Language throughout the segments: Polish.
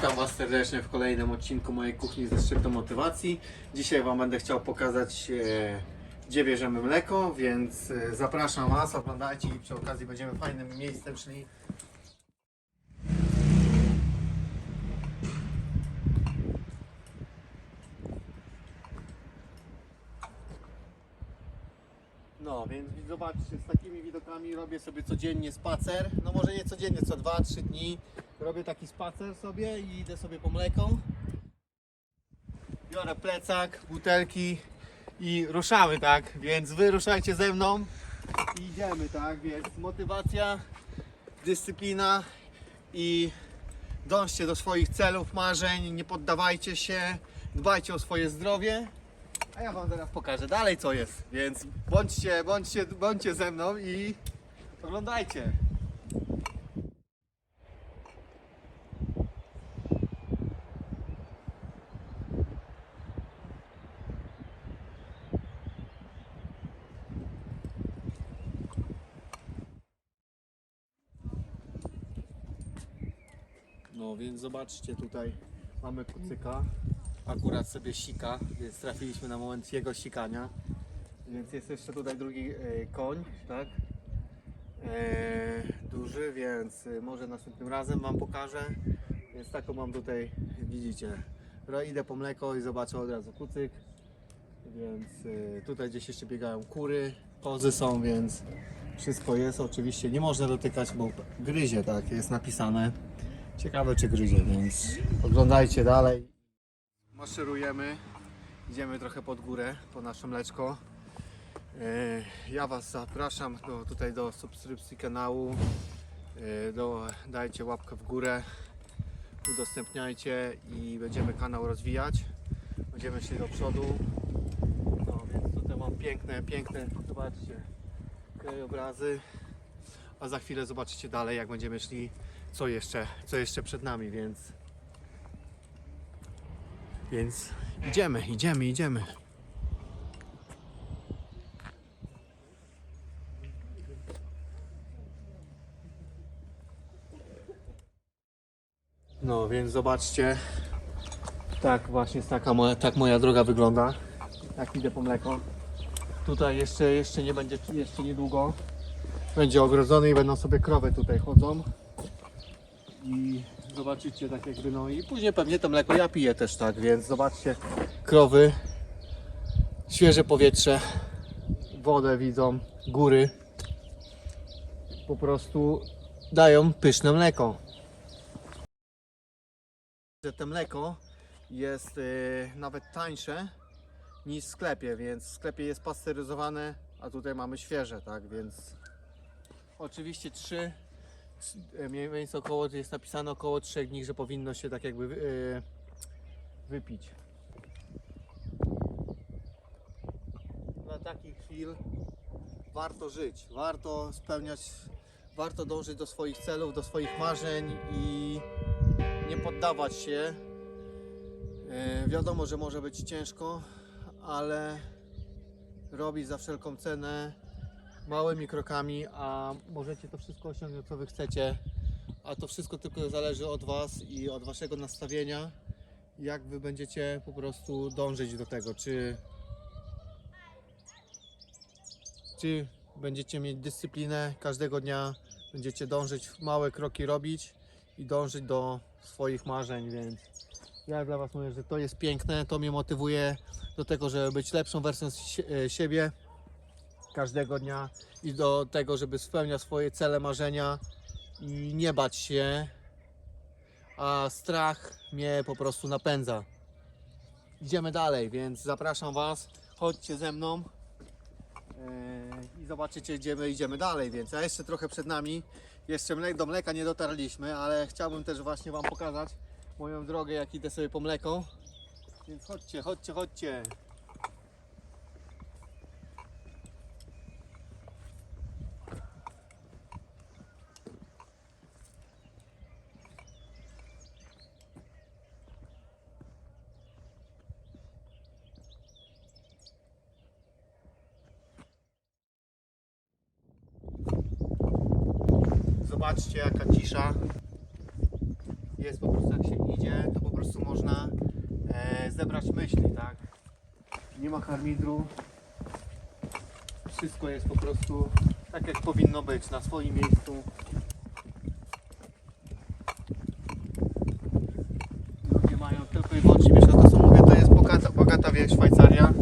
Witam Was serdecznie w kolejnym odcinku mojej kuchni ze szczytu motywacji. Dzisiaj Wam będę chciał pokazać, e, gdzie bierzemy mleko, więc e, zapraszam Was, oglądajcie i przy okazji będziemy fajnym miejscem szli. No, więc zobaczcie, z takimi widokami robię sobie codziennie spacer. No może nie codziennie, co 2-3 dni robię taki spacer sobie i idę sobie po mleko. Biorę plecak, butelki i ruszamy, tak? Więc wy ruszajcie ze mną i idziemy, tak? Więc motywacja, dyscyplina i dążcie do swoich celów, marzeń, nie poddawajcie się, dbajcie o swoje zdrowie. A ja wam zaraz pokażę dalej co jest, więc bądźcie, bądźcie, bądźcie ze mną i oglądajcie. No więc zobaczcie tutaj mamy kucyka. Akurat sobie sika, więc trafiliśmy na moment jego sikania. Więc jest jeszcze tutaj drugi e, koń, tak? E, duży, więc e, może następnym razem Wam pokażę. Więc taką mam tutaj, widzicie. Idę po mleko i zobaczę od razu kucyk. Więc e, tutaj gdzieś jeszcze biegają kury, kozy są, więc wszystko jest. Oczywiście nie można dotykać, bo gryzie, tak, jest napisane. Ciekawe czy gryzie, więc oglądajcie dalej. Maszerujemy, idziemy trochę pod górę, po nasze mleczko. E, Ja Was zapraszam do, tutaj do subskrypcji kanału. E, Do, dajcie łapkę w górę, udostępniajcie i będziemy kanał rozwijać. Będziemy szli do przodu. No więc tutaj mam piękne, piękne, zobaczcie, krajobrazy. A za chwilę zobaczycie dalej, jak będziemy szli, co jeszcze, co jeszcze przed nami, więc więc idziemy, idziemy, idziemy. No więc zobaczcie. Tak właśnie taka moja, tak moja droga wygląda. Jak idę po mleko. Tutaj jeszcze, jeszcze nie będzie, jeszcze niedługo będzie ogrodzony i będą sobie krowy tutaj chodzą. I zobaczycie tak jakby no i później pewnie to mleko ja piję też tak, więc zobaczcie krowy, świeże powietrze, wodę widzą, góry. Po prostu dają pyszne mleko. Że te mleko jest y, nawet tańsze niż w sklepie, więc w sklepie jest pasteryzowane, a tutaj mamy świeże, tak, więc oczywiście trzy mniej więcej około, jest napisane około 3 dni, że powinno się tak jakby e, wypić. Dla takich chwil warto żyć, warto spełniać, warto dążyć do swoich celów, do swoich marzeń i nie poddawać się. E, Wiadomo, że może być ciężko, ale robić za wszelką cenę małymi krokami, a możecie to wszystko osiągnąć, co Wy chcecie. A to wszystko tylko zależy od Was i od Waszego nastawienia. Jak Wy będziecie po prostu dążyć do tego, czy, czy będziecie mieć dyscyplinę każdego dnia, będziecie dążyć, małe kroki robić i dążyć do swoich marzeń, więc ja dla Was mówię, że to jest piękne, to mnie motywuje do tego, żeby być lepszą wersją e, siebie każdego dnia i do tego, żeby spełniać swoje cele, marzenia i nie bać się, a strach mnie po prostu napędza. Idziemy dalej, więc zapraszam Was, chodźcie ze mną yy, i zobaczycie, gdzie my idziemy dalej, więc a jeszcze trochę przed nami, jeszcze do mleka nie dotarliśmy, ale chciałbym też właśnie Wam pokazać moją drogę, jak idę sobie po mleko, więc chodźcie, chodźcie, chodźcie. Zobaczcie jaka cisza. jest po prostu jak się idzie, to po prostu można e, zebrać myśli, tak? Nie ma harmidru. Wszystko jest po prostu tak jak powinno być, na swoim miejscu. Ludzie mają tylko i wyłącznie mieszać. To co mówię, to jest bogata, bogata wieś Szwajcaria.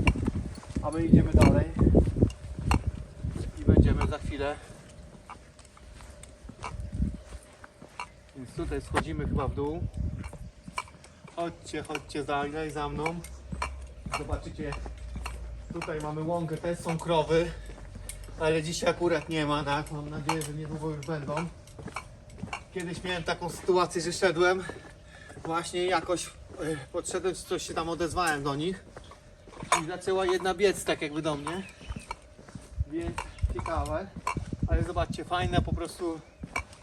A my idziemy dalej. I będziemy za chwilę. Tutaj schodzimy chyba w dół. Chodźcie, chodźcie dalej za mną. Zobaczycie, tutaj mamy łąkę, też są krowy. Ale dzisiaj akurat nie ma, tak? Mam nadzieję, że niedługo już będą. Kiedyś miałem taką sytuację, że szedłem właśnie jakoś e, podszedłem, coś się tam odezwałem do nich i zaczęła jedna biec tak jakby do mnie. Więc ciekawe. Ale zobaczcie, fajna po prostu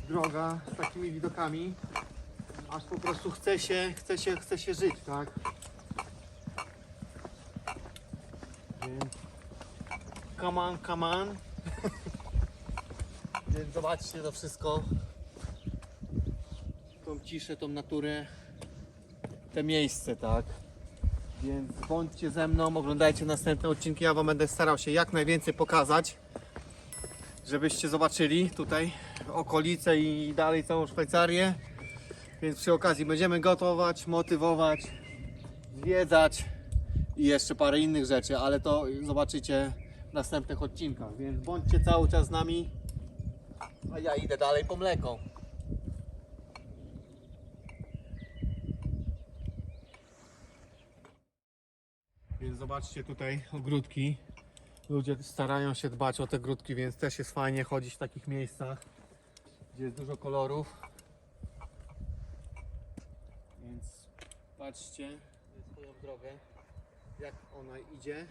droga z takimi widokami. Aż po prostu chce się, chce się, chce się żyć, tak? Więc come on, come on. Więc zobaczcie to wszystko. Tą ciszę, tą naturę, te miejsce, tak? Więc bądźcie ze mną, oglądajcie następne odcinki. Ja Wam będę starał się jak najwięcej pokazać, żebyście zobaczyli tutaj okolice i dalej całą Szwajcarię. Więc przy okazji będziemy gotować, motywować, zwiedzać i jeszcze parę innych rzeczy, ale to zobaczycie w następnych odcinkach. Więc bądźcie cały czas z nami, a ja idę dalej po mleko. Więc zobaczcie tutaj ogródki. Ludzie starają się dbać o te gródki, więc też jest fajnie chodzić w takich miejscach, gdzie jest dużo kolorów. Więc patrzcie swoją drogę, jak ona idzie.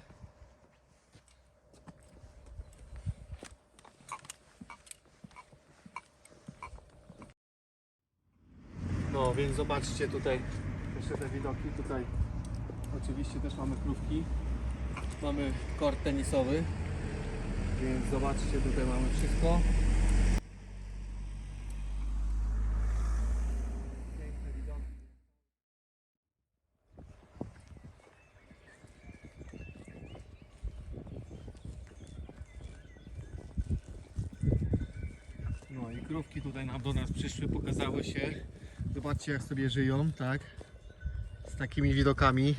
No więc zobaczcie tutaj jeszcze te widoki. Tutaj oczywiście też mamy krówki. Mamy kort tenisowy. Więc zobaczcie, tutaj mamy wszystko. No i krówki tutaj nam do nas przyszły, pokazały się. Zobaczcie jak sobie żyją, tak? Z takimi widokami.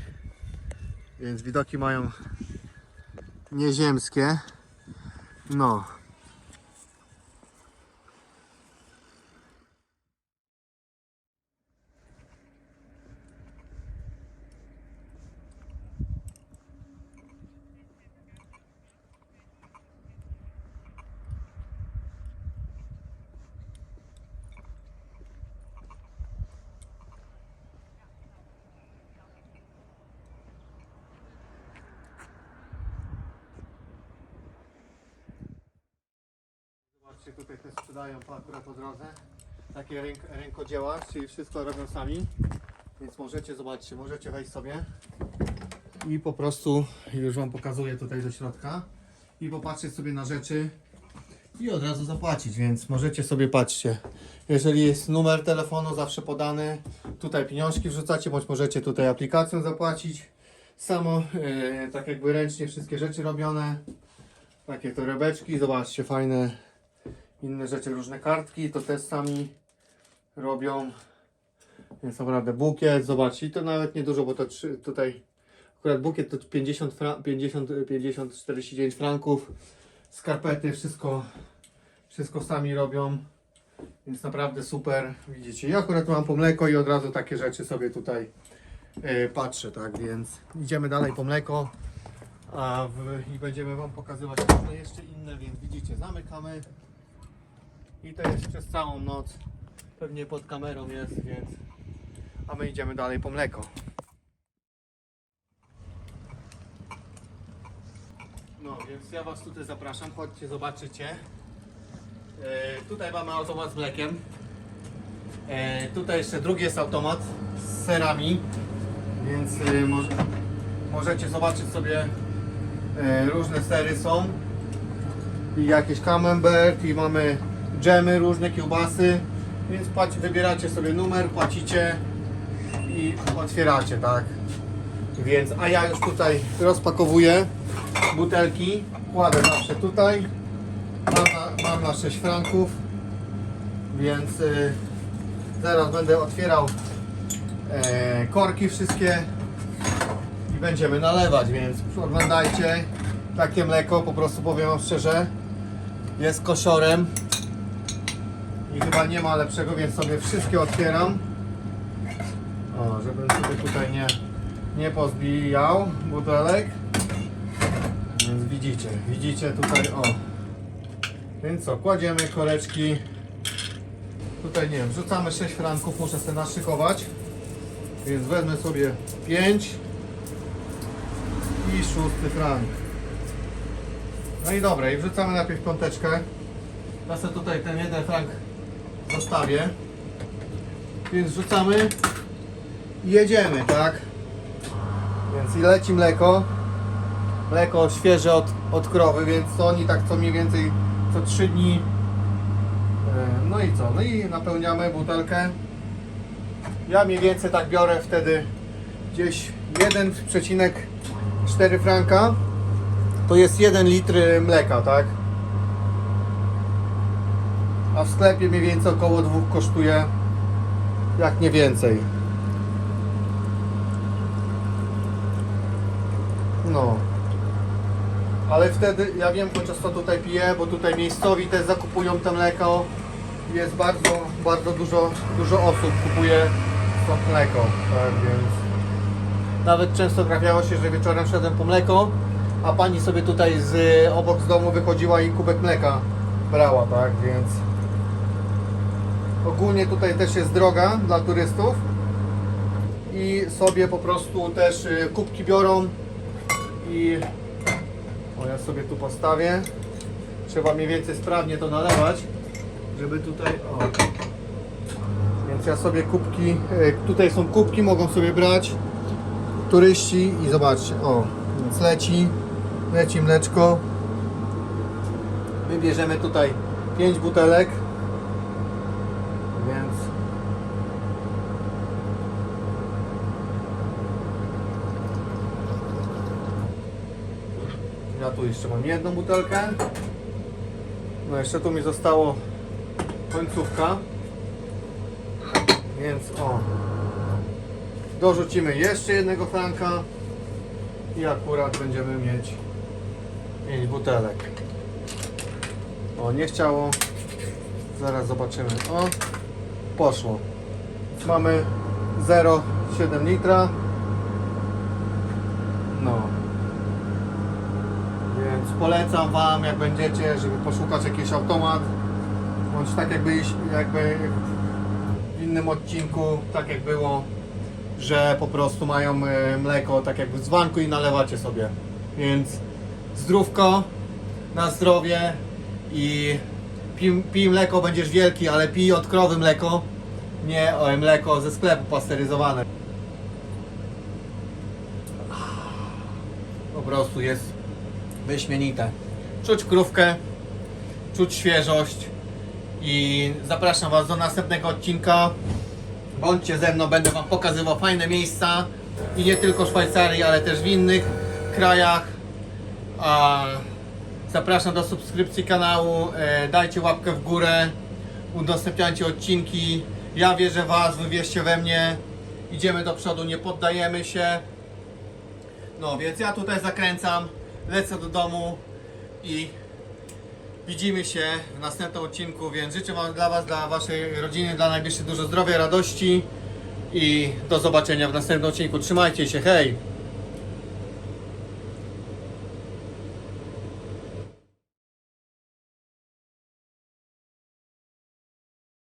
Więc widoki mają nieziemskie. No. Zobaczcie, tutaj też sprzedają akurat po drodze takie ręk, rękodzieła, czyli wszystko robią sami. Więc możecie, zobaczcie, możecie wejść sobie i po prostu, już Wam pokazuję tutaj do środka i popatrzeć sobie na rzeczy i od razu zapłacić, więc możecie sobie, patrzcie, jeżeli jest numer telefonu zawsze podany, tutaj pieniążki wrzucacie, bądź możecie tutaj aplikacją zapłacić. Samo, e, tak jakby ręcznie wszystkie rzeczy robione. Takie torebeczki, zobaczcie, fajne inne rzeczy, różne kartki, to też sami robią. Jest naprawdę bukiet, zobaczcie, to nawet niedużo, bo to trzy, tutaj akurat bukiet to 50, fra, 50, 50, 49 franków. Skarpety, wszystko, wszystko sami robią, więc naprawdę super. Widzicie, ja akurat mam po mleko i od razu takie rzeczy sobie tutaj e, patrzę, tak więc idziemy dalej po mleko. A w, i będziemy Wam pokazywać różne jeszcze inne, więc widzicie, zamykamy. I to jest przez całą noc. Pewnie pod kamerą jest, więc. A my idziemy dalej po mleko. No, więc ja Was tutaj zapraszam. Chodźcie, zobaczycie. E, tutaj mamy automat z mlekiem. E, tutaj jeszcze drugi jest automat z serami. Więc e, może, możecie zobaczyć sobie e, różne sery są. I jakieś camembert i mamy dżemy, różne kiełbasy. Więc płaci, wybieracie sobie numer, płacicie i otwieracie, tak? Więc, a ja już tutaj rozpakowuję butelki, kładę zawsze tutaj. Mam na, mam na 6 franków, więc y, zaraz będę otwierał e, korki wszystkie i będziemy nalewać, więc oglądajcie. Takie mleko, po prostu powiem wam szczerze, jest kosiorem i chyba nie ma lepszego, więc sobie wszystkie otwieram. O, żebym sobie tutaj nie, nie pozbijał butelek. Więc widzicie, widzicie tutaj, o. Więc co, kładziemy koreczki. Tutaj nie wiem, wrzucamy 6 franków, muszę sobie naszykować. Więc wezmę sobie 5 i szósty frank. No i dobra, i wrzucamy najpierw piąteczkę. Ja tutaj ten jeden frank zostawię. Więc wrzucamy i jedziemy, tak? Więc i leci mleko. Mleko świeże od, od krowy, więc oni tak co mniej więcej co 3 dni. E, No i co? No i napełniamy butelkę. Ja mniej więcej tak biorę wtedy gdzieś 1,4 franka. To jest 1 litr mleka, tak? A w sklepie mniej więcej około 2 kosztuje, jak nie więcej. No. Ale wtedy, ja wiem chociaż co tutaj piję, bo tutaj miejscowi też zakupują to mleko. Jest bardzo, bardzo dużo, dużo osób kupuje to mleko, tak więc... Nawet często trafiało się, że wieczorem szedłem po mleko, a pani sobie tutaj z obok z domu wychodziła i kubek mleka brała, tak więc... Ogólnie tutaj też jest droga dla turystów i sobie po prostu też y, kubki biorą i o ja sobie tu postawię. Trzeba mniej więcej sprawnie to nalewać żeby tutaj o. Więc ja sobie kubki y, tutaj są kubki mogą sobie brać turyści i zobaczcie. O więc leci leci mleczko. Wybierzemy tutaj 5 butelek więc ja tu jeszcze mam jedną butelkę. No jeszcze tu mi zostało końcówka. Więc o. Dorzucimy jeszcze jednego franka i akurat będziemy mieć 5 butelek. O, nie chciało. Zaraz zobaczymy. O, poszło. Mamy 0,7 litra. No. Polecam Wam, jak będziecie, żeby poszukać jakiś automat. Bądź tak jakby, jakby w innym odcinku, tak jak było, że po prostu mają e, mleko tak jakby w dzbanku i nalewacie sobie. Więc zdrówko, na zdrowie i pij, pij mleko, będziesz wielki, ale pij od krowy mleko, nie o, mleko ze sklepu pasteryzowane. Po prostu jest wyśmienite. Czuć krówkę, czuć świeżość i zapraszam Was do następnego odcinka. Bądźcie ze mną, będę Wam pokazywał fajne miejsca i nie tylko w Szwajcarii, ale też w innych krajach. Zapraszam do subskrypcji kanału, e, dajcie łapkę w górę, udostępniajcie odcinki. Ja wierzę w Was, Wy wierzcie we mnie. Idziemy do przodu, nie poddajemy się. No więc ja tutaj zakręcam, lecę do domu i widzimy się w następnym odcinku, więc życzę Wam dla Was, dla Waszej rodziny, dla najbliższych dużo zdrowia, radości i do zobaczenia w następnym odcinku. Trzymajcie się, hej!